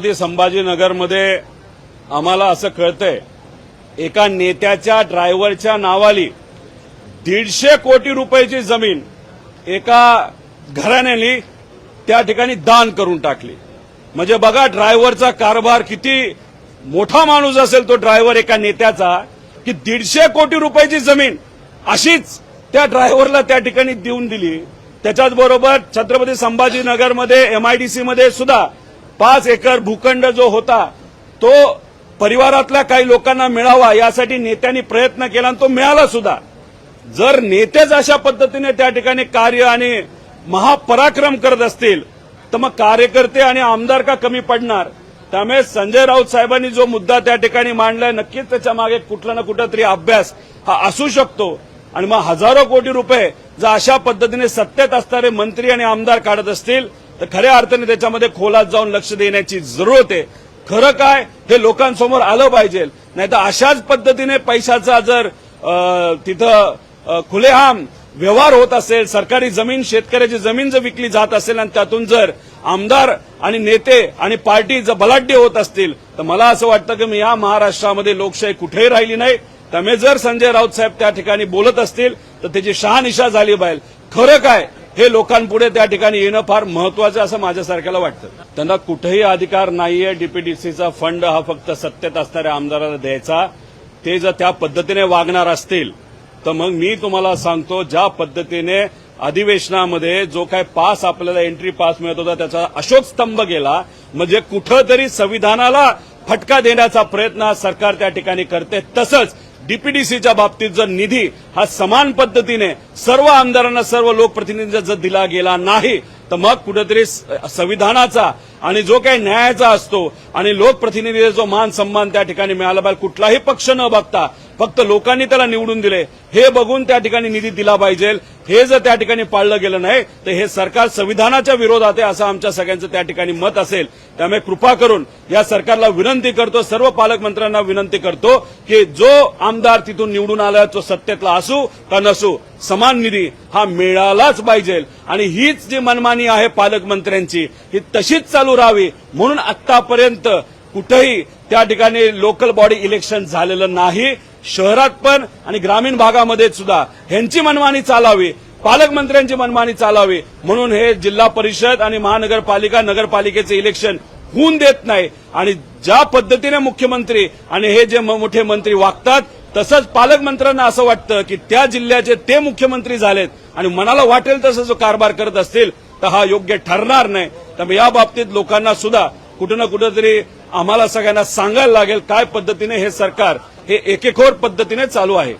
छत्रपती संभाजीनगरमध्ये आम्हाला असं कळतंय एका नेत्याच्या ड्रायव्हरच्या नावाली दीडशे कोटी रुपयाची जमीन एका घराण्याने त्या ठिकाणी दान करून टाकली. म्हणजे बघा ड्रायव्हरचा कारभार किती मोठा माणूस असेल तो ड्रायव्हर एका नेत्याचा की दीडशे कोटी रुपयाची जमीन अशीच त्या ड्रायव्हरला त्या ठिकाणी देऊन दिली. त्याच्याच बरोबर छत्रपती संभाजीनगरमध्ये एमआयडीसीमध्ये सुद्धा पाच एकर भूखंड जो होता तो परिवारातल्या काही लोकांना मिळावा यासाठी नेत्यांनी प्रयत्न केला आणि तो मिळाला सुद्धा. जर नेतेच अशा पद्धतीने त्या ठिकाणी कार्य आणि महापराक्रम करत असतील तर मग कार्यकर्ते आणि आमदार का कमी पडणार? त्यामुळे संजय राऊत साहेबांनी जो मुद्दा त्या ठिकाणी मांडलाय नक्कीच त्याच्यामागे कुठला ना कुठला तरी अभ्यास हा असू शकतो. आणि मग हजारो कोटी रुपये जर अशा पद्धतीने सत्तेत असणारे मंत्री आणि आमदार काढत असतील तर खऱ्या अर्थाने त्याच्यामध्ये खोलात जाऊन लक्ष देण्याची जरूरत आहे. खरं काय? हे लोकांसमोर आलं पाहिजे. नाही तर अशाच पद्धतीने पैशाचा जर तिथं खुलेहाम खुलेआम व्यवहार होत असेल सरकारी जमीन शेतकऱ्याची जमीन जर विकली जात असेल आणि त्यातून जर आमदार आणि नेते आणि पार्टी जर बलाढ्य होत असतील तर मला असं वाटतं की मी या महाराष्ट्रामध्ये लोकशाही कुठेही राहिली नाही. त्यामुळे जर संजय राऊत साहेब त्या ठिकाणी बोलत असतील तर त्याची शहानिशा झाली पाहिजे. खरं काय? हे लोकांपुढे त्या ठिकाणी येणं फार महत्वाचं असं माझ्यासारख्याला वाटतं. त्यांना कुठेही अधिकार नाहीये. डीपीडीसीचा फंड हा फक्त सत्तेत असणाऱ्या आमदाराला द्यायचा. ते जर त्या पद्धतीने वागणार असतील तर मग मी तुम्हाला सांगतो ज्या पद्धतीने अधिवेशनामध्ये जो काय पास आपल्याला एंट्री पास मिळत होता त्याचा अशोक स्तंभ गेला म्हणजे कुठंतरी संविधानाला फटका देण्याचा प्रयत्न सरकार त्या ठिकाणी करते. तसंच डीपीडीसीच्या बाबतीत जर निधी हा समान पद्धतीने सर्व आमदारांना सर्व लोकप्रतिनिधींना जर दिला गेला नाही तर मग कुठेतरी स- संविधानाचा आणि जो काही न्यायाचा असतो आणि लोकप्रतिनिधीचा जो मान सन्मान त्या ठिकाणी मिळाला पाहिजे कुठलाही पक्ष न बघता फक्त लोकांनी त्याला निवडून दिले. हे बघून त्या ठिकाणी निधी दिला पाहिजे. हे जर त्या ठिकाणी पाळलं गेलं नाही तर हे सरकार संविधानाच्या विरोधात आहे असं आमच्या सगळ्यांचं त्या ठिकाणी मत असेल. त्यामुळे कृपा करून या सरकारला विनंती करतो सर्व पालकमंत्र्यांना विनंती करतो की जो आमदार तिथून निवडून आला तो सत्तेतला असू का नसू समान निधी हा मिळालाच पाहिजे. आणि हीच जी मनमानी आहे पालकमंत्र्यांची ही तशीच चालू राहावी. म्हणून आतापर्यंत कुठेही त्या ठिकाणी लोकल बॉडी इलेक्शन झालेलं नाही. शहरात पण आणि ग्रामीण भागामध्ये सुद्धा ह्यांची मनमानी चालावी पालकमंत्र्यांची मनमानी चालावी. म्हणून हे जिल्हा परिषद आणि महानगरपालिका नगरपालिकेचे इलेक्शन होऊन देत नाही. आणि ज्या पद्धतीने मुख्यमंत्री आणि हे जे म- मोठे मंत्री वागतात तसंच पालकमंत्र्यांना असं वाटतं की त्या जिल्ह्याचे ते मुख्यमंत्री झालेत आणि मनाला वाटेल तसं जो कारभार करत असतील तर हा योग्य ठरणार नाही. तर या बाबतीत लोकांना सुद्धा कुठं ना कुठंतरी आम्हाला सगळ्यांना सांगायला लागेल काय पद्धतीने हे सरकार हे एकेखोर पद्धतीने चालू आहे.